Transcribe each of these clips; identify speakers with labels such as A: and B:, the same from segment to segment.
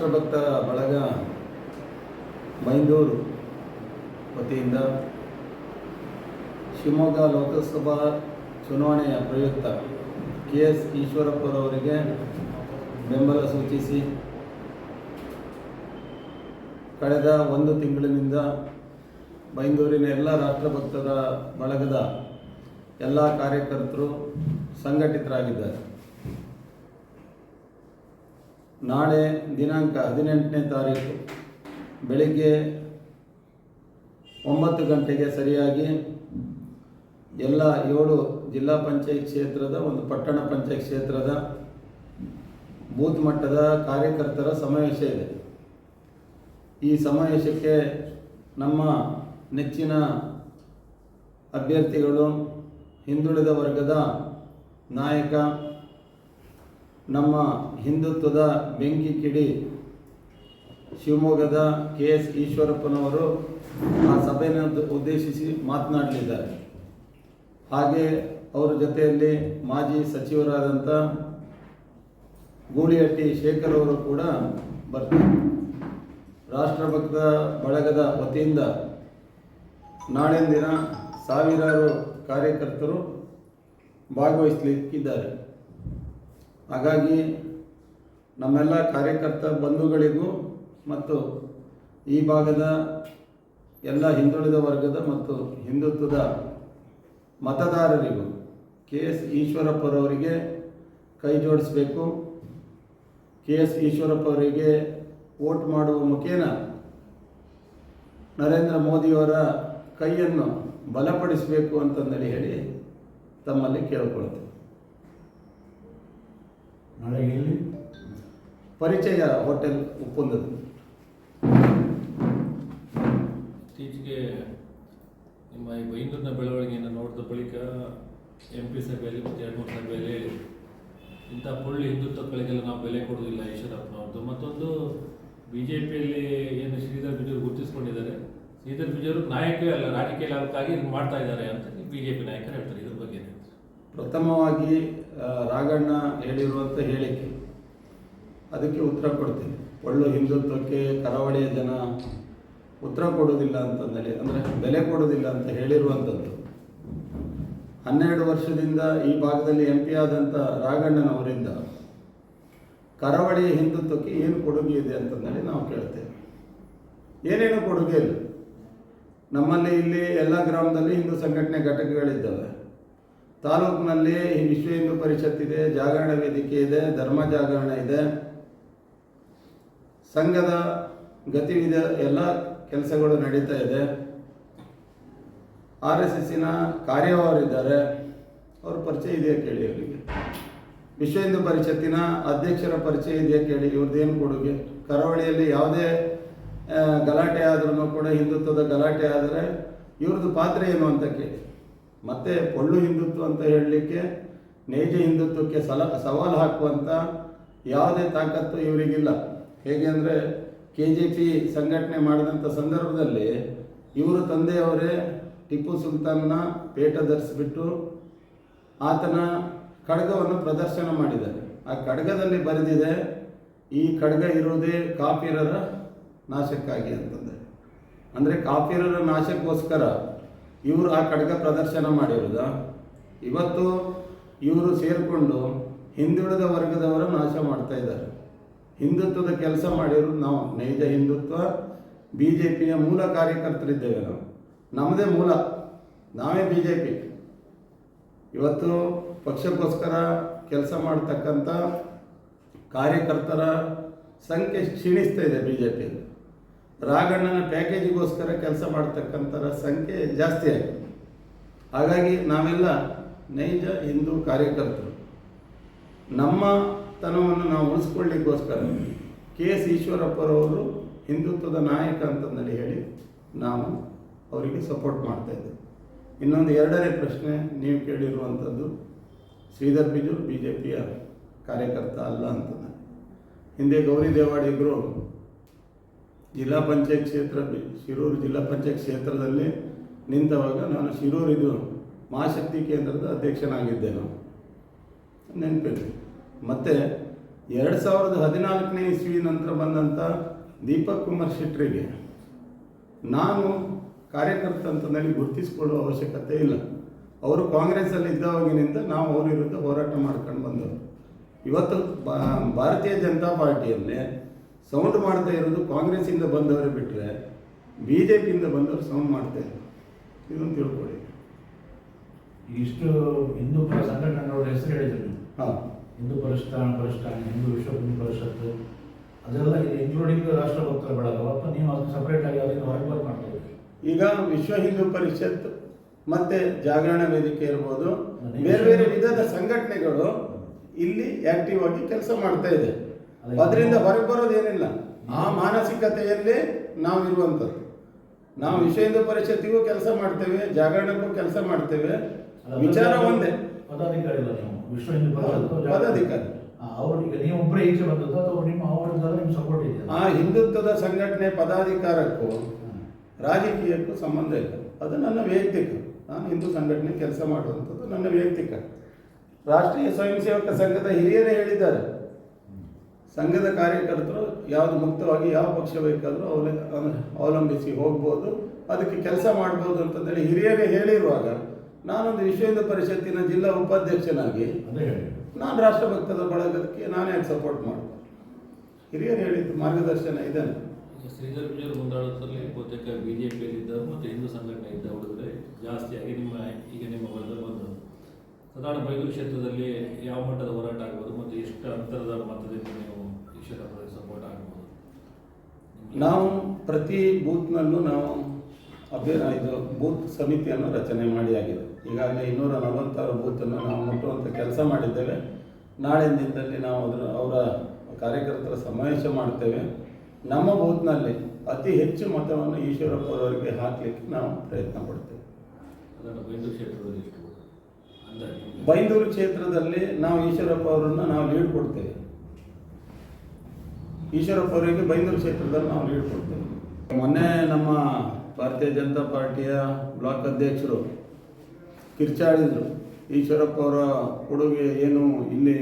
A: ರಾಷ್ಟ್ರಭಕ್ತ ಬಳಗ ಮೈಂದೂರು ವತಿಯಿಂದ ಶಿವಮೊಗ್ಗ ಲೋಕಸಭಾ ಚುನಾವಣೆಯ ಪ್ರಯುಕ್ತ ಕೆ ಎಸ್ ಈಶ್ವರಪ್ಪರವರಿಗೆ ಬೆಂಬಲ ಸೂಚಿಸಿ ಕಳೆದ ಒಂದು ತಿಂಗಳಿನಿಂದ ಮೈಂದೂರಿನ ಎಲ್ಲ ರಾಷ್ಟ್ರಭಕ್ತರ ಬಳಗದ ಎಲ್ಲ ಕಾರ್ಯಕರ್ತರು ಸಂಘಟಿತರಾಗಿದ್ದಾರೆ. ನಾಳೆ ದಿನಾಂಕ ಹದಿನೆಂಟನೇ ತಾರೀಕು ಬೆಳಿಗ್ಗೆ ಒಂಬತ್ತು ಗಂಟೆಗೆ ಸರಿಯಾಗಿ ಎಲ್ಲ ಏಳು ಜಿಲ್ಲಾ ಪಂಚಾಯತ್ ಕ್ಷೇತ್ರದ ಒಂದು ಪಟ್ಟಣ ಪಂಚಾಯತ್ ಕ್ಷೇತ್ರದ ಬೂತ್ ಮಟ್ಟದ ಕಾರ್ಯಕರ್ತರ ಸಮಾವೇಶ ಇದೆ. ಈ ಸಮಾವೇಶಕ್ಕೆ ನಮ್ಮ ನೆಚ್ಚಿನ ಅಭ್ಯರ್ಥಿಗಳು ಹಿಂದುಳಿದ ವರ್ಗದ ನಾಯಕ ನಮ್ಮ ಹಿಂದುತ್ವದ ಬೆಂಕಿ ಕಿಡಿ ಶಿವಮೊಗ್ಗದ ಕೆ ಎಸ್ ಈಶ್ವರಪ್ಪನವರು ಆ ಸಭೆಯನ್ನು ಉದ್ದೇಶಿಸಿ ಮಾತನಾಡಲಿದ್ದಾರೆ. ಹಾಗೆ ಅವರ ಜೊತೆಯಲ್ಲಿ ಮಾಜಿ ಸಚಿವರಾದಂಥ ಗೂಳಿಹಟ್ಟಿ ಶೇಖರ್ ಅವರು ಕೂಡ ಬರ್ತಾರೆ. ರಾಷ್ಟ್ರಭಕ್ತ ಬಳಗದ ವತಿಯಿಂದ ನಾಳಿನ ದಿನ ಸಾವಿರಾರು ಕಾರ್ಯಕರ್ತರು ಭಾಗವಹಿಸಲಿಕ್ಕಿದ್ದಾರೆ. ಹಾಗಾಗಿ ನಮ್ಮೆಲ್ಲ ಕಾರ್ಯಕರ್ತ ಬಂಧುಗಳಿಗೂ ಮತ್ತು ಈ ಭಾಗದ ಎಲ್ಲ ಹಿಂದುಳಿದ ವರ್ಗದ ಮತ್ತು ಹಿಂದುತ್ವದ ಮತದಾರರಿಗೂ ಕೆ ಎಸ್ ಈಶ್ವರಪ್ಪರವರಿಗೆ ಕೈ ಜೋಡಿಸಬೇಕು. ಕೆ ಎಸ್ ಈಶ್ವರಪ್ಪ ಅವರಿಗೆ ವೋಟ್ ಮಾಡುವ ಮುಖೇನ ನರೇಂದ್ರ ಮೋದಿಯವರ ಕೈಯನ್ನು ಬಲಪಡಿಸಬೇಕು ಅಂತಂದೇಳಿ ಹೇಳಿ ತಮ್ಮಲ್ಲಿ ಕೇಳ್ಕೊಳ್ತೇವೆ
B: ನಾಳೆ ಎಲ್ಲಿ?
A: ಪರಿಚಯ ಹೋಟೆಲ್ ಒಪ್ಪಂದದ.
C: ಇತ್ತೀಚೆಗೆ ನಿಮ್ಮ ಈ ಬೈಂದೂರಿನ ಬೆಳವಣಿಗೆಯನ್ನು ನೋಡಿದ ಬಳಿಕ ಎಂ ಪಿ ಸಭೆಯಲ್ಲಿ ಮತ್ತು ಎರಡು ಮೂರು ಸಭೆಯಲ್ಲಿ ಇಂಥ ಪೊಳ್ಳಿ ಹಿಂದುತ್ವಗಳಿಗೆಲ್ಲ ನಾವು ಬೆಲೆ ಕೊಡೋದಿಲ್ಲ ಈಶ್ವರಪ್ಪನವ್ರದ್ದು. ಮತ್ತೊಂದು ಬಿ ಜೆ ಪಿಯಲ್ಲಿ ಏನು ಶ್ರೀಧರ್ ಬಿಜೂರು ಗುರುತಿಸ್ಕೊಂಡಿದ್ದಾರೆ. ಶ್ರೀಧರ್ ಬಿಜೂರು ನಾಯಕವೇ ಅಲ್ಲ ರಾಜಕೀಯ ಲಾಭಕ್ಕಾಗಿ ಇದು ಮಾಡ್ತಾ ಇದ್ದಾರೆ ಅಂತ ಬಿ ಜೆ ಪಿ ನಾಯಕರು ಹೇಳ್ತಾರೆ. ಇದ್ರ ಬಗ್ಗೆ
A: ಪ್ರಥಮವಾಗಿ ರಾಘಣ್ಣ ಹೇಳಿರುವಂಥ ಹೇಳಿಕೆ. ಅದಕ್ಕೆ ಉತ್ತರ ಕೊಡ್ತೀನಿ. ಒಳ್ಳೆ ಹಿಂದುತ್ವಕ್ಕೆ ಕರಾವಳಿಯ ಜನ ಉತ್ತರ ಕೊಡೋದಿಲ್ಲ ಅಂತಂದೇಳಿ ಅಂದರೆ ಬೆಲೆ ಕೊಡೋದಿಲ್ಲ ಅಂತ ಹೇಳಿರುವಂಥದ್ದು ಹನ್ನೆರಡು ವರ್ಷದಿಂದ ಈ ಭಾಗದಲ್ಲಿ ಎಂ ಪಿ ಆದಂಥ ರಾಘಣ್ಣನವರಿಂದ ಕರಾವಳಿಯ ಹಿಂದುತ್ವಕ್ಕೆ ಏನು ಕೊಡುಗೆ ಇದೆ ಅಂತಂದೇಳಿ ನಾವು ಕೇಳ್ತೇವೆ. ಏನೇನು ಕೊಡುಗೆ ಇಲ್ಲ. ನಮ್ಮಲ್ಲಿ ಇಲ್ಲಿ ಎಲ್ಲ ಗ್ರಾಮದಲ್ಲಿ ಹಿಂದೂ ಸಂಘಟನೆ ಘಟಕಗಳಿದ್ದಾವೆ. ತಾಲೂಕಿನಲ್ಲಿ ವಿಶ್ವ ಹಿಂದೂ ಪರಿಷತ್ ಇದೆ, ಜಾಗರಣ ವೇದಿಕೆ ಇದೆ, ಧರ್ಮ ಜಾಗರಣ ಇದೆ. ಸಂಘದ ಗತಿವಿಧ ಎಲ್ಲ ಕೆಲಸಗಳು ನಡೀತಾ ಇದೆ. ಆರ್ ಎಸ್ ಎಸ್ಸಿನ ಕಾರ್ಯವರಿದ್ದಾರೆ. ಅವ್ರ ಪರಿಚಯ ಇದೆಯಾ ಕೇಳಿ ಅವರಿಗೆ. ವಿಶ್ವ ಹಿಂದೂ ಪರಿಷತ್ತಿನ ಅಧ್ಯಕ್ಷರ ಪರಿಚಯ ಇದೆಯಾ ಕೇಳಿ ಇವ್ರದ್ದೇನು ಕೊಡುಗೆ? ಕರಾವಳಿಯಲ್ಲಿ ಯಾವುದೇ ಗಲಾಟೆ ಆದ್ರೂ ಕೂಡ ಹಿಂದುತ್ವದ ಗಲಾಟೆ ಆದರೆ ಇವ್ರದ್ದು ಪಾತ್ರ ಏನು ಅಂತ ಕೇಳಿ. ಮತ್ತೆ ಪೊಳ್ಳು ಹಿಂದುತ್ವ ಅಂತ ಹೇಳಲಿಕ್ಕೆ ನೈಜ ಹಿಂದುತ್ವಕ್ಕೆ ಸಲ, ಸವಾಲು ಹಾಕುವಂಥ ಯಾವುದೇ ತಾಕತ್ತು ಇವರಿಗಿಲ್ಲ. ಹೇಗೆ ಅಂದರೆ ಕೆ ಜೆ ಪಿ ಸಂಘಟನೆ ಮಾಡಿದಂಥ ಸಂದರ್ಭದಲ್ಲಿ ಇವರ ತಂದೆಯವರೇ ಟಿಪ್ಪು ಸುಲ್ತಾನ್ನ ಪೇಟ ಧರಿಸಿಬಿಟ್ಟು ಆತನ ಖಡ್ಗವನ್ನು ಪ್ರದರ್ಶನ ಮಾಡಿದ್ದಾರೆ. ಆ ಖಡ್ಗದಲ್ಲಿ ಬರೆದಿದೆ, ಈ ಖಡ್ಗ ಇರುವುದೇ ಕಾಪಿರರ ನಾಶಕ್ಕಾಗಿ ಅಂತಂದೆ. ಅಂದರೆ ಕಾಪಿರರ ನಾಶಕ್ಕೋಸ್ಕರ ಇವರು ಆ ಖಡ್ಗ ಪ್ರದರ್ಶನ ಮಾಡಿರೋದು. ಇವತ್ತು ಇವರು ಸೇರಿಕೊಂಡು ಹಿಂದುಳಿದ ವರ್ಗದವರ ನಾಶ ಮಾಡ್ತಾ ಇದ್ದಾರೆ. ಹಿಂದುತ್ವದ ಕೆಲಸ ಮಾಡಿರೋದು ನಾವು. ನೈಜ ಹಿಂದುತ್ವ ಬಿ ಜೆ ಪಿಯ ಮೂಲ ಕಾರ್ಯಕರ್ತರಿದ್ದೇವೆ ನಾವು. ನಮ್ಮದೇ ಮೂಲ. ನಾವೇ ಬಿ ಜೆ ಪಿ ಇವತ್ತು ಪಕ್ಷಕ್ಕೋಸ್ಕರ ಕೆಲಸ ಮಾಡ್ತಕ್ಕಂಥ ಕಾರ್ಯಕರ್ತರ ಸಂಖ್ಯೆ ಕ್ಷೀಣಿಸ್ತಾ ಇದೆ ಬಿ ಜೆ ಪಿಯಲ್ಲಿ ರಾಘಣ್ಣನ ಪ್ಯಾಕೇಜಿಗೋಸ್ಕರ ಕೆಲಸ ಮಾಡ್ತಕ್ಕಂಥರ ಸಂಖ್ಯೆ ಜಾಸ್ತಿ ಆಗಿದೆ ಹಾಗಾಗಿ ನಾವೆಲ್ಲ ನೈಜ ಹಿಂದೂ ಕಾರ್ಯಕರ್ತರು. ನಮ್ಮ ತನವನ್ನು ನಾವು ಉಳಿಸ್ಕೊಳ್ಳಿಕ್ಕೋಸ್ಕರ ಕೆ ಎಸ್ ಈಶ್ವರಪ್ಪರವರು ಹಿಂದುತ್ವದ ನಾಯಕ ಅಂತಂದೇಳಿ ಹೇಳಿ ನಾವು ಅವರಿಗೆ ಸಪೋರ್ಟ್ ಮಾಡ್ತಾ ಇದ್ದೆ ಇನ್ನೊಂದು ಎರಡನೇ ಪ್ರಶ್ನೆ, ನೀವು ಕೇಳಿರುವಂಥದ್ದು ಶ್ರೀಧರ್ ಬಿಜು ಬಿ ಜೆ ಪಿಯ ಕಾರ್ಯಕರ್ತ ಅಲ್ಲ ಅಂತ ಹಿಂದೆ ಗೌರಿ ದೇವಾಡಿಗರು ಜಿಲ್ಲಾ ಪಂಚಾಯತ್ ಕ್ಷೇತ್ರ, ಶಿರೂರು ಜಿಲ್ಲಾ ಪಂಚಾಯತ್ ಕ್ಷೇತ್ರದಲ್ಲಿ ನಿಂತವಾಗ ನಾನು ಶಿರೂರಿದು ಮಹಾಶಕ್ತಿ ಕೇಂದ್ರದ ಅಧ್ಯಕ್ಷನಾಗಿದ್ದೆ ನೆನಪಿಲ್ಲ ಮತ್ತು ಎರಡು ಸಾವಿರದ ಹದಿನಾಲ್ಕನೇ ಇಸ್ವಿ ನಂತರ ಬಂದಂಥ ದೀಪಕ್ ಕುಮಾರ್ ಶೆಟ್ಟರಿಗೆ ನಾನು ಕಾರ್ಯಕರ್ತ ನನಗೆ ಗುರುತಿಸಿಕೊಳ್ಳುವ ಅವಶ್ಯಕತೆ ಇಲ್ಲ. ಅವರು ಕಾಂಗ್ರೆಸ್ಸಲ್ಲಿ ಇದ್ದವಾಗಿನಿಂದ ನಾವು ಅವರ ವಿರುದ್ಧ ಹೋರಾಟ ಮಾಡ್ಕೊಂಡು ಬಂದವರು. ಇವತ್ತು ಭಾರತೀಯ ಜನತಾ ಪಾರ್ಟಿಯಲ್ಲಿ ಸೌಂಡ್ ಮಾಡ್ತಾ ಇರೋದು ಕಾಂಗ್ರೆಸ್ಸಿಂದ ಬಂದವರೇ ಬಿಟ್ಟರೆ ಬಿ ಜೆ ಪಿಯಿಂದ ಬಂದವರು ಸೌಂಡ್ ಮಾಡ್ತಾ ಇರೋದು. ಇದನ್ನು ತಿಳ್ಕೊಳ್ಳಿ.
B: ಇಷ್ಟು ಹಿಂದೂ ಪರ ಸಂಘಟನೆಗಳ ಹೆಸರು ಹೇಳಿದ್ರು
A: ಹಾಂ.
B: ಹಿಂದೂ ಪರಿಷ್ಠಾನ ಪರಿಷ್ಠಾನ ಹಿಂದೂ ವಿಶ್ವ ಹಿಂದೂ ಪರಿಷತ್ತು ಅದೆಲ್ಲ ಇನ್ಕ್ಲೂಡಿಂಗ್ ಇನ್ಕ್ಲೂಡಿಂಗ್ ರಾಷ್ಟ್ರಭಕ್ತರ ಬಳಗ. ನೀವು ಅದಕ್ಕೆ ಸಪ್ರೇಟ್ ಆಗಿ ಅದನ್ನು ಹೊರಗೆ ಮಾಡ್ತಾ ಇದ್ದೀರಿ.
A: ಈಗ ವಿಶ್ವ ಹಿಂದೂ ಪರಿಷತ್ ಮತ್ತೆ ಜಾಗರಣ ವೇದಿಕೆ ಇರ್ಬೋದು. ಬೇರೆ ಬೇರೆ ವಿಧದ ಸಂಘಟನೆಗಳು ಇಲ್ಲಿ ಆಕ್ಟಿವ್ ಆಗಿ ಕೆಲಸ ಮಾಡ್ತಾ ಇದೆ. ಅದರಿಂದ ಹೊರಗೆ ಬರೋದೇನಿಲ್ಲ ಆ ಮಾನಸಿಕತೆಯಲ್ಲೇ ನಾವು ಇರುವಂಥದ್ದು. ನಾವು ವಿಷಯದ ಪರಿಷತ್ತಿಗೂ ಕೆಲಸ ಮಾಡ್ತೇವೆ ಜಾಗರಣಕ್ಕೂ ಕೆಲಸ ಮಾಡ್ತೇವೆ. ವಿಚಾರ ಒಂದೇ.
B: ಪದಾಧಿಕಾರಿ ವಿಶ್ವ ಹಿಂದೂ
A: ಪದಾಧಿಕಾರಿ.
B: ಅವ್ರಿಗೆ ನೀವು ಒಬ್ಬರೇ ಈಚೆ ಬಂದದ್ದು ಅಥವಾ ನಿಮ್ಮ ಅವರಿಗೆಲ್ಲ ನಿಮ್ಮ ಸಪೋರ್ಟ್ ಇದೆ
A: ಆ ಹಿಂದುತ್ವದ ಸಂಘಟನೆ ಪದಾಧಿಕಾರಕ್ಕೂ ರಾಜಕೀಯಕ್ಕೂ ಸಂಬಂಧ ಇಲ್ಲ. ಅದು ನನ್ನ ವೈಯಕ್ತಿಕ. ನಾನು ಹಿಂದೂ ಸಂಘಟನೆ ಕೆಲಸ ಮಾಡುವಂಥದ್ದು ನನ್ನ ವೈಯಕ್ತಿಕ. ರಾಷ್ಟ್ರೀಯ ಸ್ವಯಂ ಸೇವಕ ಸಂಘದ ಹಿರಿಯರೇ ಹೇಳಿದ್ದಾರೆ. ಸಂಘದ ಕಾರ್ಯಕರ್ತರು ಯಾವುದು ಮುಕ್ತವಾಗಿ ಯಾವ ಪಕ್ಷ ಬೇಕಾದರೂ ಅವಲ ಅವಲಂಬಿಸಿ ಹೋಗ್ಬೋದು ಅದಕ್ಕೆ ಕೆಲಸ ಮಾಡ್ಬೋದು ಅಂತಂದೇಳಿ ಹಿರಿಯರೇ ಹೇಳಿರುವಾಗ ನಾನೊಂದು ವಿಶ್ವ ಹಿಂದೂ ಪರಿಷತ್ತಿನ ಜಿಲ್ಲಾ ಉಪಾಧ್ಯಕ್ಷನಾಗಿ ನಾನು ರಾಷ್ಟ್ರಭಕ್ತದ ಬಳಗಕ್ಕೆ ನಾನೇ ಯಾಕೆ ಸಪೋರ್ಟ್ ಮಾಡ್ಬೋದು ಹಿರಿಯರು ಹೇಳಿದ್ದು ಮಾರ್ಗದರ್ಶನ ಇದೆ
C: ಶ್ರೀಧರ್ ವಿಜಯರು ಮುಂದಾಡೋದ್ರಲ್ಲಿ ಬಹುತೇಕ ಬಿ ಜೆ ಪಿಯಲ್ಲಿದ್ದವರು ಮತ್ತು ಹಿಂದೂ ಸಂಘಟನೆ ಇದ್ದ ಹುಡುಗರೆ ಜಾಸ್ತಿಯಾಗಿ ನಿಮ್ಮ ಈಗ ನಿಮ್ಮ ವರ್ಗ ಬಂದವರು. ಸಾಧಾರಣ ಬೈಗೂರು ಕ್ಷೇತ್ರದಲ್ಲಿ ಯಾವ ಮಟ್ಟದ ಹೋರಾಟ ಆಗ್ಬೋದು ಮತ್ತು ಎಷ್ಟು ಅಂತರದ ಮತದಿಂದ ನೀವು
A: ಪ್ರತಿ ಬೂತ್ನಲ್ಲೂ ನಾವು ಅಭ್ಯ ಇದು ಬೂತ್ ಸಮಿತಿಯನ್ನು ರಚನೆ ಮಾಡಿ ಆಗಿದೆ ಈಗಾಗಲೇ ಇನ್ನೂರ ನಲವತ್ತಾರು ಬೂತನ್ನು ನಾವು ಮುಟ್ಟುವಂಥ ಕೆಲಸ ಮಾಡಿದ್ದೇವೆ. ನಾಳೆ ದಿನದಲ್ಲಿ ನಾವು ಅದರ ಅವರ ಕಾರ್ಯಕರ್ತರ ಸಮಾವೇಶ ಮಾಡ್ತೇವೆ ನಮ್ಮ ಬೂತ್ನಲ್ಲಿ ಅತಿ ಹೆಚ್ಚು ಮತವನ್ನು ಈಶ್ವರಪ್ಪ ಅವರಿಗೆ ಹಾಕಲಿಕ್ಕೆ ನಾವು ಪ್ರಯತ್ನ ಪಡ್ತೇವೆ?
C: ಬೈಂದೂರು ಕ್ಷೇತ್ರದಲ್ಲಿ
A: ನಾವು ಈಶ್ವರಪ್ಪ ಅವರನ್ನು ನಾವು ಲೀಡ್ ಕೊಡ್ತೇವೆ. ಈಶ್ವರಪ್ಪ ಅವರಿಗೆ ಬೈಂದೂರು ಕ್ಷೇತ್ರದಲ್ಲಿ ನಾವು ಲೀಡ್ ಮೊನ್ನೆ ನಮ್ಮ ಭಾರತೀಯ ಜನತಾ ಪಾರ್ಟಿಯ ಬ್ಲಾಕ್ ಅಧ್ಯಕ್ಷರು ಕಿರ್ಚಾಡಿದರು. ಈಶ್ವರಪ್ಪ ಅವರ ಕೊಡುಗೆ ಏನು ಇಲ್ಲಿ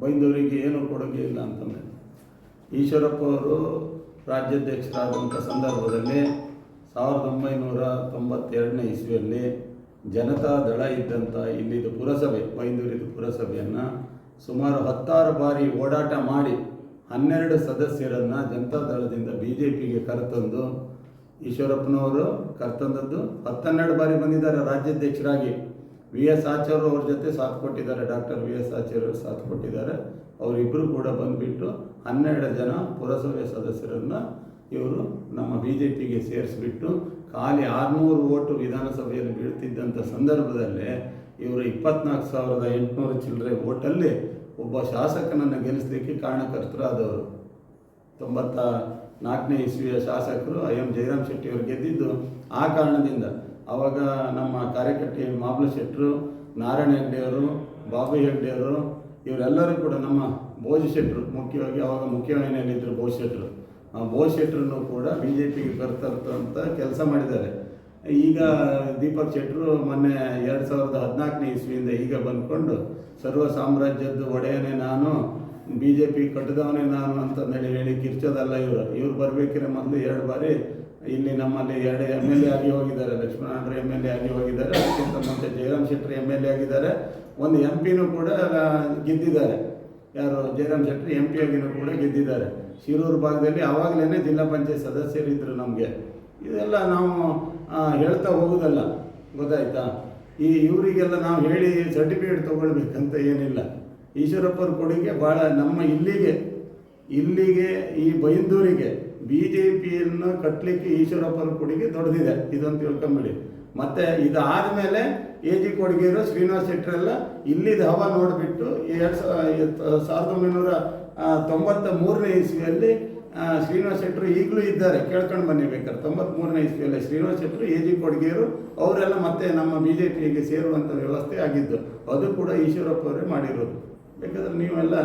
A: ಬೈಂದೂರಿಗೆ ಏನು ಕೊಡುಗೆ ಇಲ್ಲ ಅಂತಂದರೆ ಈಶ್ವರಪ್ಪ ಅವರು ರಾಜ್ಯಾಧ್ಯಕ್ಷರಾದಂಥ ಸಂದರ್ಭದಲ್ಲಿ ಸಾವಿರದ ಒಂಬೈನೂರ ತೊಂಬತ್ತೆರಡನೇ ಇಸ್ವಿಯಲ್ಲಿ ಜನತಾ ದಳ ಇದ್ದಂಥ ಇಲ್ಲಿದು ಪುರಸಭೆ, ಬೈಂದೂರಿದು ಪುರಸಭೆಯನ್ನು ಸುಮಾರು ಹತ್ತಾರು ಬಾರಿ ಓಡಾಟ ಮಾಡಿ ಹನ್ನೆರಡು ಸದಸ್ಯರನ್ನು ಜನತಾ ದಳದಿಂದ ಬಿ ಜೆ ಪಿಗೆ ಕರೆತಂದು ಈಶ್ವರಪ್ಪನವರು ಕರೆತಂದದ್ದು. ಹತ್ತನ್ನೆರಡು ಬಾರಿ ಬಂದಿದ್ದಾರೆ ರಾಜ್ಯಾಧ್ಯಕ್ಷರಾಗಿ. ವಿ ಎಸ್ ಆಚಾರ್ಯ ಅವ್ರ ಜೊತೆ ಸಾಥ್ ಕೊಟ್ಟಿದ್ದಾರೆ. ಡಾಕ್ಟರ್ ವಿ ಎಸ್ ಆಚಾರ್ಯ ಸಾಥ್ ಕೊಟ್ಟಿದ್ದಾರೆ. ಅವರಿಬ್ಬರು ಕೂಡ ಬಂದುಬಿಟ್ಟು ಹನ್ನೆರಡು ಜನ ಪುರಸಭೆ ಸದಸ್ಯರನ್ನು ಇವರು ನಮ್ಮ ಬಿ ಜೆ ಪಿಗೆ ಸೇರಿಸ್ಬಿಟ್ಟು ಖಾಲಿ ಆರುನೂರು ಓಟು ವಿಧಾನಸಭೆಯಲ್ಲಿ ಬೀಳ್ತಿದ್ದಂಥ ಸಂದರ್ಭದಲ್ಲೇ ಇವರು ಇಪ್ಪತ್ನಾಲ್ಕು ಸಾವಿರದ ಎಂಟುನೂರು ಚಿಲ್ಲರೆ ಓಟಲ್ಲಿ ಒಬ್ಬ ಶಾಸಕನನ್ನು ಗೆಲ್ಲಿಸಲಿಕ್ಕೆ ಕಾರಣಕರ್ತರಾದವರು. ತೊಂಬತ್ತ ನಾಲ್ಕನೇ ಇಸ್ವಿಯ ಶಾಸಕರು ಐ ಎಂ ಜಯರಾಮ್ ಶೆಟ್ಟಿ ಅವರು ಗೆದ್ದಿದ್ದು ಆ ಕಾರಣದಿಂದ. ಆವಾಗ ನಮ್ಮ ಕಾರ್ಯಕರ್ತೆ ಮಾಬಲ ಶೆಟ್ಟರು ನಾರಾಯಣ ಹೆಗ್ಡೆಯವರು, ಬಾಬು ಹೆಗ್ಡೆಯವರು, ಇವರೆಲ್ಲರೂ ಕೂಡ ನಮ್ಮ ಭೋಜ ಶೆಟ್ಟರು ಮುಖ್ಯವಾಗಿ ಅವಾಗ ಮುಖ್ಯವಾಹಿನಿಯಲ್ಲಿದ್ದರು ಭೋಜ್ ಶೆಟ್ಟರು ಆ ಭೋಜ ಶೆಟ್ಟರನ್ನು ಕೂಡ ಬಿ ಜೆ ಪಿಗೆ ಕರ್ತಂಥ ಕೆಲಸ ಮಾಡಿದ್ದಾರೆ. ಈಗ ದೀಪಕ್ ಶೆಟ್ಟರು ಮೊನ್ನೆ ಎರಡು ಸಾವಿರದ ಹದಿನಾಲ್ಕನೇ ಇಸ್ವಿಯಿಂದ ಈಗ ಬಂದ್ಕೊಂಡು, ಸರ್ವ ಸಾಮ್ರಾಜ್ಯದ ಒಡೆಯನೇ ನಾನು ಬಿ ಜೆ ಪಿ ಕಟ್ಟಿದವನೇ ನಾನು ಅಂತಂದೇಳಿ ಹೇಳಿ ಕಿರ್ಚೋದಲ್ಲ ಇವರು. ಇವ್ರು ಬರಬೇಕಿರೋ ಮೊದಲು ಎರಡು ಬಾರಿ ಇಲ್ಲಿ ನಮ್ಮಲ್ಲಿ ಎರಡು ಎಂ ಎಲ್ ಎ ಆಗಿ ಹೋಗಿದ್ದಾರೆ ಲಕ್ಷ್ಮಣರು ಎಂ ಎಲ್ ಎ ಆಗಿ ಹೋಗಿದ್ದಾರೆ, ಅದಕ್ಕಿಂತ ಮುಂಚೆ Jayaram Shetty M L A ಆಗಿದ್ದಾರೆ. ಒಂದು ಎಂ ಪಿನೂ ಕೂಡ ಗೆದ್ದಿದ್ದಾರೆ. ಯಾರು? ಜಯರಾಮ್ ಶೆಟ್ಟಿ ಎಂ ಪಿ ಆಗಿನೂ ಕೂಡ ಗೆದ್ದಿದ್ದಾರೆ. ಶಿರೂರು ಭಾಗದಲ್ಲಿ ಆವಾಗಲೇ ಜಿಲ್ಲಾ ಪಂಚಾಯತ್ ಸದಸ್ಯರಿದ್ದರು ನಮಗೆ. ಇದೆಲ್ಲ ನಾವು ಹೇಳ್ತಾ ಹೋಗೋದಲ್ಲ. ಗೊತ್ತಾಯ್ತಾ? ಈ ಇವರಿಗೆಲ್ಲ ನಾವು ಹೇಳಿ ಸರ್ಟಿಫಿಕೇಟ್ ತೊಗೊಳ್ಬೇಕಂತ ಏನಿಲ್ಲ. ಈಶ್ವರಪ್ಪರ ಕೊಡುಗೆ ಭಾಳ ನಮ್ಮ ಇಲ್ಲಿಗೆ ಇಲ್ಲಿಗೆ, ಈ ಬೈಂದೂರಿಗೆ ಬಿ ಜೆ ಪಿಯನ್ನು ಕಟ್ಟಲಿಕ್ಕೆ ಈಶ್ವರಪ್ಪರ ಕೊಡುಗೆ ದೊಡ್ಡದಿದೆ. ಇದೊಂದು ತಿಳ್ಕೊಂಬಿಡಿ ಮತ್ತೆ ಇದಾದ ಮೇಲೆ ಎ ಜಿ ಕೊಡುಗೆರು, ಶ್ರೀನಿವಾಸ್ ಶೆಟ್ಟರೆಲ್ಲ ಇಲ್ಲಿದ ಹವಾ ನೋಡಿಬಿಟ್ಟು ಎರಡು ಸಾವಿರದ ಒಂಬೈನೂರ ತೊಂಬತ್ತ ಮೂರನೇ ಇಸ್ವಿಯಲ್ಲಿ ಶ್ರೀನಿವಾಸ್ ಶೆಟ್ಟರು ಈಗಲೂ ಇದ್ದಾರೆ. ಕೇಳ್ಕೊಂಡು ಬನ್ನಿ ಬೇಕಾದ್ರೆ. ತೊಂಬತ್ಮೂರನೇ ಇಸ್ವಿಯಲ್ಲಿ ಶ್ರೀನಿವಾಸ ಶೆಟ್ಟರು, ಎ ಜಿ ಕೊಡ್ಗೇರು, ಅವರೆಲ್ಲ ಮತ್ತೆ ನಮ್ಮ ಬಿ ಜೆ ಪಿಗೆ ಸೇರುವಂಥ ವ್ಯವಸ್ಥೆ ಆಗಿದ್ದು, ಅದು ಕೂಡ ಈಶ್ವರಪ್ಪ ಅವರೇ ಮಾಡಿರೋದು. ಬೇಕಾದ್ರೆ ನೀವೆಲ್ಲ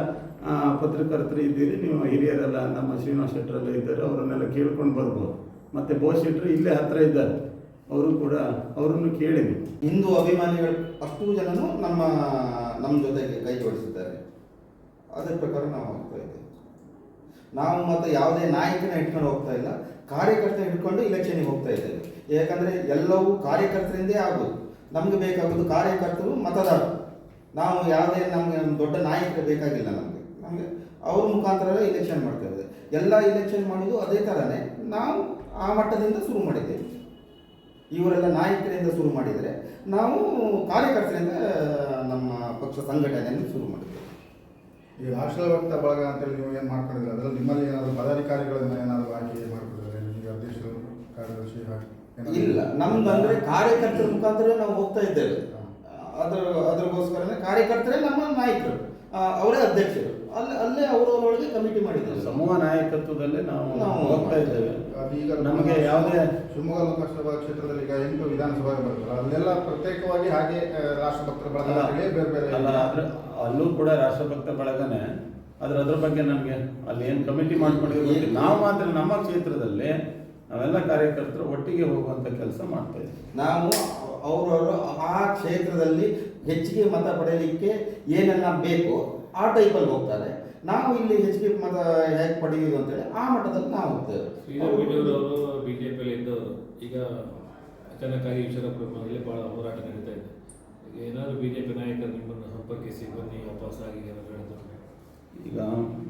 A: ಪತ್ರಕರ್ತರು ಇದ್ದೀರಿ, ನೀವು ಹಿರಿಯರೆಲ್ಲ ನಮ್ಮ ಶ್ರೀನಿವಾಸ ಶೆಟ್ಟರೆಲ್ಲ ಇದ್ದಾರೆ, ಅವರನ್ನೆಲ್ಲ ಕೇಳ್ಕೊಂಡು ಬರ್ಬೋದು. ಮತ್ತು ಬೋಸ್ ಶೆಟ್ಟರು ಇಲ್ಲೇ ಹತ್ತಿರ ಇದ್ದಾರೆ. ಅವರು ಕೂಡ ಅವರನ್ನು ಕೇಳಿದೆ
D: ಹಿಂದೂ ಅಭಿಮಾನಿಗಳು ಅಷ್ಟು ಜನನು ನಮ್ಮ ನಮ್ಮ ಜೊತೆಗೆ ಕೈ ಜೋಡಿಸಿದ್ದಾರೆ ಅದರ ಪ್ರಕಾರ ನಾವು ಹೋಗ್ತಾ ಇದ್ದೇವೆ. ನಾವು ಮತ್ತೆ ಯಾವುದೇ ನಾಯಕನ ಇಟ್ಕೊಂಡು ಹೋಗ್ತಾ ಇಲ್ಲ ಕಾರ್ಯಕರ್ತ ಹಿಡ್ಕೊಂಡು ಇಲೆಕ್ಷನ್ಗೆ ಹೋಗ್ತಾ ಇದ್ದೇವೆ. ಯಾಕಂದ್ರೆ ಎಲ್ಲವೂ ಕಾರ್ಯಕರ್ತರಿಂದೇ ಆಗೋದು. ನಮ್ಗೆ ಬೇಕಾಗೋದು ಕಾರ್ಯಕರ್ತರು, ಮತದಾರರು. ನಾವು ಯಾವುದೇ ನಮಗೆ ದೊಡ್ಡ ನಾಯಕರು ಬೇಕಾಗಿಲ್ಲ ನಮಗೆ. ನಮಗೆ ಅವ್ರ ಮುಖಾಂತರ ಇಲೆಕ್ಷನ್ ಮಾಡ್ತಾ ಇದ್ದೇವೆ. ಎಲ್ಲ ಇಲೆಕ್ಷನ್ ಮಾಡೋದು ಅದೇ ಥರನೇ ನಾವು ಆ ಮಟ್ಟದಿಂದ ಶುರು ಮಾಡಿದ್ದೇವೆ. ಇವರೆಲ್ಲ ನಾಯಕರಿಂದ ಶುರು ಮಾಡಿದರೆ ನಾವು ಕಾರ್ಯಕರ್ತರಿಂದ ನಮ್ಮ ಪಕ್ಷ ಸಂಘಟನೆಯನ್ನು ಶುರು ಮಾಡಿದ್ದೇವೆ.
E: ಈ ಭಕ್ತ ಬಳಗ ಅಂತೇಳಿ ನೀವು ಏನು ಮಾಡ್ಕೊಂಡಿದ್ರೆ ಅದರಲ್ಲಿ ನಿಮ್ಮಲ್ಲಿ ಏನಾದರೂ ಪದಾಧಿಕಾರಿಗಳನ್ನ ಏನಾದರೂ ಹಾಕಿ ಮಾಡ್ಕೊಂಡಿದ್ದಾರೆ? ನಿಮಗೆ ಅಧ್ಯಕ್ಷರು ಕಾರ್ಯದರ್ಶಿ ಹಾಕಿ
D: ಇಲ್ಲ. ನಮ್ದು ಅಂದರೆ ಕಾರ್ಯಕರ್ತರ ಮುಖಾಂತರ ನಾವು ಹೋಗ್ತಾ ಇದ್ದೇವೆ. ಅದ್ರ ಅದ್ರಗೋಸ್ಕರನೇ ಕಾರ್ಯಕರ್ತರೇ ನಮ್ಮ ನಾಯಕರು. ಅವರೇ ಅಧ್ಯಕ್ಷರು. ಅಲ್ಲಿ ಅಲ್ಲೇ ಅವರವರೊಳಗೆ ಕಮಿಟಿ ಮಾಡಿದ್ದಾರೆ.
A: ಸಮೂಹ ನಾಯಕತ್ವದಲ್ಲೇ ನಾವು
D: ನಾವು
A: ಹೋಗ್ತಾ ಇದ್ದೇವೆ.
E: ಅದೀಗ ಈಗ
A: ನಮಗೆ ಯಾವುದೇ
E: ಶಿವಮೊಗ್ಗ ಲೋಕಸಭಾ ಕ್ಷೇತ್ರದಲ್ಲಿ ಈಗ ಎಂಟು ವಿಧಾನಸಭೆ ಬರ್ತಾರೆ ಅಲ್ಲೆಲ್ಲ ಪ್ರತ್ಯೇಕವಾಗಿ ಹಾಗೆ ರಾಷ್ಟ್ರಭಕ್ತರ ಬಳಗ ಬೇರೆ ಬೇರೆ
A: ಅಲ್ಲ ಆದ್ರೆ ಅಲ್ಲೂ ಕೂಡ ರಾಷ್ಟ್ರಭಕ್ತ ಬಳಗನೆ ಆದ್ರೆ ಅದ್ರ ಬಗ್ಗೆ ನನಗೆ ಅಲ್ಲಿ ಏನು ಕಮಿಟಿ ಮಾಡ್ಕೊಂಡಿದ್ದೀವಿ ನಾವು ಮಾತ್ರ ನಮ್ಮ ಕ್ಷೇತ್ರದಲ್ಲಿ ನಾವೆಲ್ಲ ಕಾರ್ಯಕರ್ತರು ಒಟ್ಟಿಗೆ ಹೋಗುವಂತ ಕೆಲಸ ಮಾಡ್ತಾ ಇದ್ದೀವಿ.
D: ನಾವು ಅವರವರು ಆ ಕ್ಷೇತ್ರದಲ್ಲಿ ಹೆಚ್ಚಿಗೆ ಮತ ಪಡೆಯಲಿಕ್ಕೆ ಏನೆಲ್ಲ ಬೇಕು ಆ ಟೈಪಲ್ಲಿ ಹೋಗ್ತಾರೆ. ನಾವು ಇಲ್ಲಿ ಹೆಚ್ಚಿಗೆ ಮತ ಹೇಗೆ ಪಡೆಯುವುದು ಅಂತೇಳಿ ಆ ಮಟ್ಟದಲ್ಲಿ ನಾವು ಹೋಗ್ತೇವೆ.
C: ಶ್ರೀಧರ್ ಅವರು ಬಿ ಜೆ ಪಿಯಲ್ಲಿ ಇದ್ದವರು ಈಗ ಅಚಾನಕ್ಕಾಗಿ ಈಶ್ವರಪ್ಪನಲ್ಲಿ ಭಾಳ ಹೋರಾಟ ನಡೀತಾ ಇದೆ. ಏನಾದರೂ ಬಿ ಜೆ ಪಿ ನಾಯಕರು ನಿಮ್ಮನ್ನು ಸಂಪರ್ಕಿಸಿ, ಬನ್ನಿ, ವಾಪಸ್ ಆಗಿ
A: ಈಗ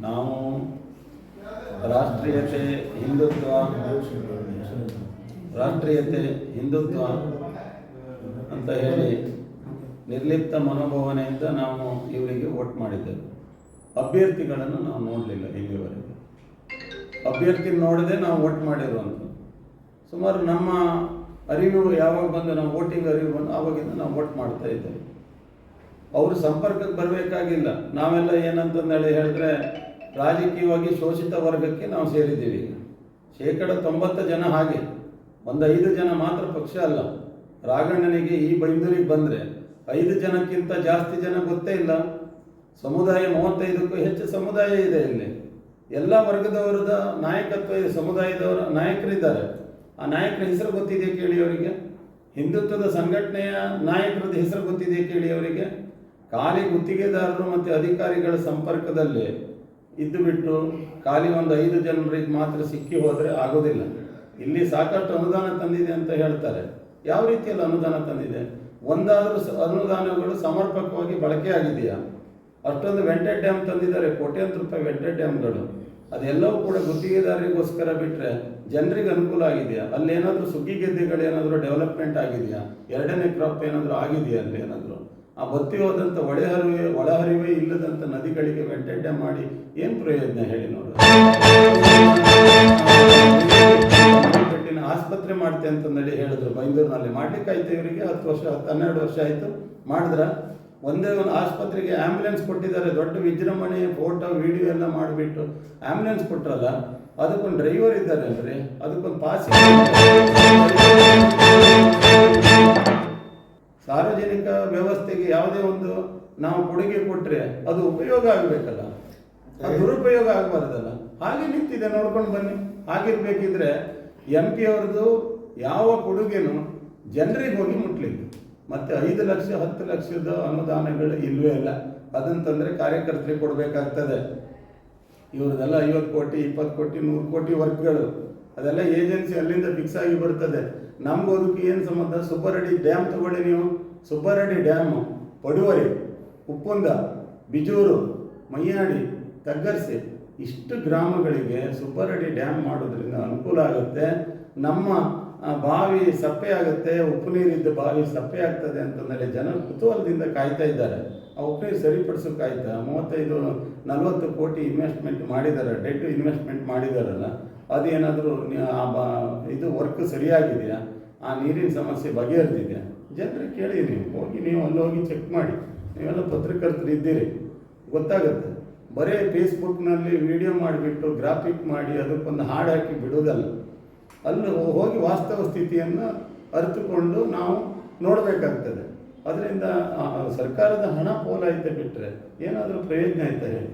A: ನಾವು ರಾಷ್ಟ್ರೀಯತೆ, ಹಿಂದುತ್ವ ರಾಷ್ಟ್ರೀಯತೆ, ಹಿಂದುತ್ವ ಅಂತ ಹೇಳಿ ನಿರ್ಲಿಪ್ತ ಮನೋಭಾವನೆಯಿಂದ ನಾವು ಇವರಿಗೆ ವೋಟ್ ಮಾಡಿದ್ದೆವು. ಅಭ್ಯರ್ಥಿಗಳನ್ನು ನಾವು ನೋಡಲಿಲ್ಲ ಇಲ್ಲಿವರೆಗೆ. ಅಭ್ಯರ್ಥಿ ನೋಡದೆ ನಾವು ವೋಟ್ ಮಾಡಿರುವಂಥ ಸುಮಾರು ನಮ್ಮ ಅರಿವು ಯಾವಾಗ ಬಂದು ನಾವು ವೋಟಿಂಗ್ ಅರಿವು ಬಂದು ಆವಾಗಿಂದ ನಾವು ವೋಟ್ ಮಾಡ್ತಾ ಇದ್ದೇವೆ. ಅವರು ಸಂಪರ್ಕಕ್ಕೆ ಬರಬೇಕಾಗಿಲ್ಲ. ನಾವೆಲ್ಲ ಏನಂತಂದೇಳಿ ಹೇಳಿದ್ರೆ ರಾಜಕೀಯವಾಗಿ ಶೋಷಿತ ವರ್ಗಕ್ಕೆ ನಾವು ಸೇರಿದ್ದೀವಿ ಶೇಕಡ ತೊಂಬತ್ತು ಜನ ಹಾಗೆ. ಒಂದು ಐದು ಜನ ಮಾತ್ರ ಪಕ್ಷ ಅಲ್ಲ. ರಾಘಣ್ಣನಿಗೆ ಈ ಬೈಂದೂರಿಗೆ ಬಂದರೆ ಐದು ಜನಕ್ಕಿಂತ ಜಾಸ್ತಿ ಜನ ಗೊತ್ತೇ ಇಲ್ಲ. ಸಮುದಾಯ ಮೂವತ್ತೈದಕ್ಕೂ ಹೆಚ್ಚು ಸಮುದಾಯ ಇದೆ ಇಲ್ಲಿ. ಎಲ್ಲ ವರ್ಗದವರದ ನಾಯಕತ್ವ ಸಮುದಾಯದವರ ನಾಯಕರಿದ್ದಾರೆ. ಆ ನಾಯಕರ ಹೆಸರು ಗೊತ್ತಿದೆ ಕೇಳಿ ಅವರಿಗೆ? ಹಿಂದುತ್ವದ ಸಂಘಟನೆಯ ನಾಯಕರದ ಹೆಸರು ಗೊತ್ತಿದೆ ಕೇಳಿ ಅವರಿಗೆ? ಖಾಲಿ ಗುತ್ತಿಗೆದಾರರು ಮತ್ತು ಅಧಿಕಾರಿಗಳ ಸಂಪರ್ಕದಲ್ಲಿ ಇದ್ದು ಬಿಟ್ಟು ಖಾಲಿ ಒಂದು ಐದು ಜನರಿಗೆ ಮಾತ್ರ ಸಿಕ್ಕಿ ಹೋದರೆ ಆಗೋದಿಲ್ಲ. ಇಲ್ಲಿ ಸಾಕಷ್ಟು ಅನುದಾನ ತಂದಿದೆ ಅಂತ ಹೇಳ್ತಾರೆ. ಯಾವ ರೀತಿಯಲ್ಲಿ ಅನುದಾನ ತಂದಿದೆ? ಒಂದಾದರೂ ಅನುದಾನಗಳು ಸಮರ್ಪಕವಾಗಿ ಬಳಕೆ ಆಗಿದೆಯಾ ಅಷ್ಟೊಂದು ವೆಂಟೆಡ್ ಡ್ಯಾಮ್ ತಂದಿದ್ದಾರೆ, ಕೋಟ್ಯಾಂತರ ರೂಪಾಯಿ ವೆಂಟೆಡ್ ಡ್ಯಾಮ್ಗಳು. ಅದೆಲ್ಲವೂ ಕೂಡ ಗುತ್ತಿಗೆದಾರರಿಗೋಸ್ಕರ ಬಿಟ್ಟರೆ ಜನರಿಗೆ ಅನುಕೂಲ ಆಗಿದೆಯಾ? ಅಲ್ಲಿ ಏನಾದರೂ ಸುಗ್ಗಿ ಗೆದ್ದೆಗಳು ಏನಾದರೂ ಡೆವಲಪ್ಮೆಂಟ್ ಆಗಿದೆಯಾ? ಎರಡನೇ ಕ್ರಾಪ್ ಏನಾದರೂ ಆಗಿದೆಯಾ ಅಲ್ಲಿ ಏನಾದರೂ? ಆ ಬತ್ತಿ ಹೋದಂಥ ಒಳಹರಿವೆ ಒಳಹರಿವೆ ಇಲ್ಲದಂಥ ನದಿಗಳಿಗೆ ವೆಂಟೆಡ್ಡೆ ಮಾಡಿ ಏನು ಪ್ರಯೋಜನ ಹೇಳಿ ನೋಡು. ಆಸ್ಪತ್ರೆ ಮಾಡ್ತೆ ಅಂತಂದೇಳಿ ಹೇಳಿದ್ರು ಬೈಂದೂರಿನಲ್ಲಿ ಮಾಡ್ಲಿಕ್ಕೆ ಇವರಿಗೆ? ಹತ್ತು ವರ್ಷ ಹತ್ತು ಹನ್ನೆರಡು ವರ್ಷ ಆಯಿತು. ಮಾಡಿದ್ರ? ಒಂದೇ ಒಂದು ಆಸ್ಪತ್ರೆಗೆ ಆಂಬ್ಯುಲೆನ್ಸ್ ಕೊಟ್ಟಿದ್ದಾರೆ ದೊಡ್ಡ ವಿಜೃಂಭಣೆ ಫೋಟೋ ವಿಡಿಯೋ ಎಲ್ಲ ಮಾಡಿಬಿಟ್ಟು ಆಂಬ್ಯುಲೆನ್ಸ್ ಕೊಟ್ಟರಲ್ಲ ಅದಕ್ಕೊಂದು ಡ್ರೈವರ್ ಇದ್ದಾರೆ ಅಂದರೆ ಅದಕ್ಕೊಂದು ಪಾಸ್ ಸಾರ್ವಜನಿಕ ವ್ಯವಸ್ಥೆಗೆ ಯಾವುದೇ ಒಂದು ನಾವು ಕೊಡುಗೆ ಕೊಟ್ಟರೆ ಅದು ಉಪಯೋಗ ಆಗಬೇಕಲ್ಲ. ಅದು. ದುರುಪಯೋಗ ಆಗಬಾರ್ದಲ್ಲ. ಹಾಗೆ ನಿಂತಿದೆ ನೋಡ್ಕೊಂಡು ಬನ್ನಿ. ಹಾಗಿರ್ಬೇಕಿದ್ರೆ ಎಂ ಪಿ ಅವ್ರದ್ದು ಯಾವ ಕೊಡುಗೆನೂ ಜನರಿಗೆ ಹೋಗಿ ಮುಟ್ಲಿಲ್ಲ. ಮತ್ತೆ ಐದು ಲಕ್ಷ, ಹತ್ತು ಲಕ್ಷದ ಅನುದಾನಗಳು ಇಲ್ವೇ ಇಲ್ಲ. ಅದಂತಂದ್ರೆ ಕಾರ್ಯಕರ್ತರಿಗೆ ಕೊಡಬೇಕಾಗ್ತದೆ. ಇವ್ರದೆಲ್ಲ ಐವತ್ತು ಕೋಟಿ, ಇಪ್ಪತ್ತು ಕೋಟಿ, ನೂರು ಕೋಟಿ ವರ್ಕ್ಗಳು. ಅದೆಲ್ಲ ಏಜೆನ್ಸಿ ಅಲ್ಲಿಂದ ಫಿಕ್ಸ್ ಆಗಿ ಬರ್ತದೆ. ನಮ್ಗೆ ಅದಕ್ಕೆ ಏನು ಸಂಬಂಧ? ಸುಬ್ಬರಡಿ ಡ್ಯಾಮ್ ತಗೊಳ್ಳಿ ನೀವು. ಸುಬ್ಬರಡಿ ಡ್ಯಾಮ್, ಪಡುವರಿ, ಉಪ್ಪುಂದ, ಬಿಜೂರು ಮಯ್ಯಾಡಿ ತಗ್ಗರ್ಸಿ ಇಷ್ಟು ಗ್ರಾಮಗಳಿಗೆ ಸುಬ್ಬರಡಿ ಡ್ಯಾಮ್ ಮಾಡೋದ್ರಿಂದ ಅನುಕೂಲ ಆಗುತ್ತೆ. ನಮ್ಮ ಬಾವಿ ಸಪ್ಪೆ ಆಗುತ್ತೆ, ಉಪ್ಪು ನೀರಿದ್ದ ಬಾವಿ ಸಪ್ಪೆ ಆಗ್ತದೆ ಅಂತಂದರೆ ಜನ ಕುತೂಹಲದಿಂದ ಕಾಯ್ತಾ ಇದ್ದಾರೆ. ಆ ಉಪ್ಪು ನೀರು ಸರಿಪಡಿಸೋಕೆ ಆಯ್ತಾ? ಮೂವತ್ತೈದು, ನಲವತ್ತು ಕೋಟಿ ಇನ್ವೆಸ್ಟ್ಮೆಂಟ್ ಮಾಡಿದ್ದಾರೆ ಡೆಟ್ ಇನ್ವೆಸ್ಟ್ಮೆಂಟ್ ಮಾಡಿದಾರಲ್ಲ, ಅದೇನಾದರೂ ಆ ಬಾ, ಇದು ವರ್ಕ್ ಸರಿಯಾಗಿದೆಯಾ? ಆ ನೀರಿನ ಸಮಸ್ಯೆ ಬಗೆಹರಿದಿದೆಯಾ? ಜನರಿಗೆ ಕೇಳಿ, ನೀವು ಹೋಗಿ, ನೀವು ಅಲ್ಲಿ ಹೋಗಿ ಚೆಕ್ ಮಾಡಿ. ನೀವೆಲ್ಲ ಪತ್ರಕರ್ತರು ಇದ್ದೀರಿ. ಗೊತ್ತಾಗುತ್ತೆ. ಬರೀ ಫೇಸ್ಬುಕ್ನಲ್ಲಿ ವಿಡಿಯೋ ಮಾಡಿಬಿಟ್ಟು ಗ್ರಾಫಿಕ್ ಮಾಡಿ, ಅದಕ್ಕೊಂದು ಹಾಡು ಹಾಕಿ ಬಿಡೋದಲ್ಲ. ಅಲ್ಲಿ ಹೋಗಿ ವಾಸ್ತವ ಸ್ಥಿತಿಯನ್ನು ಅರಿತುಕೊಂಡು ನಾವು ನೋಡಬೇಕಾಗ್ತದೆ. ಅದರಿಂದ ಸರ್ಕಾರದ ಹಣ ಪೋಲಾಯಿತ ಬಿಟ್ಟರೆ ಏನಾದರೂ ಪ್ರಯೋಜನ ಆಯ್ತಾ ಹೇಳಿ.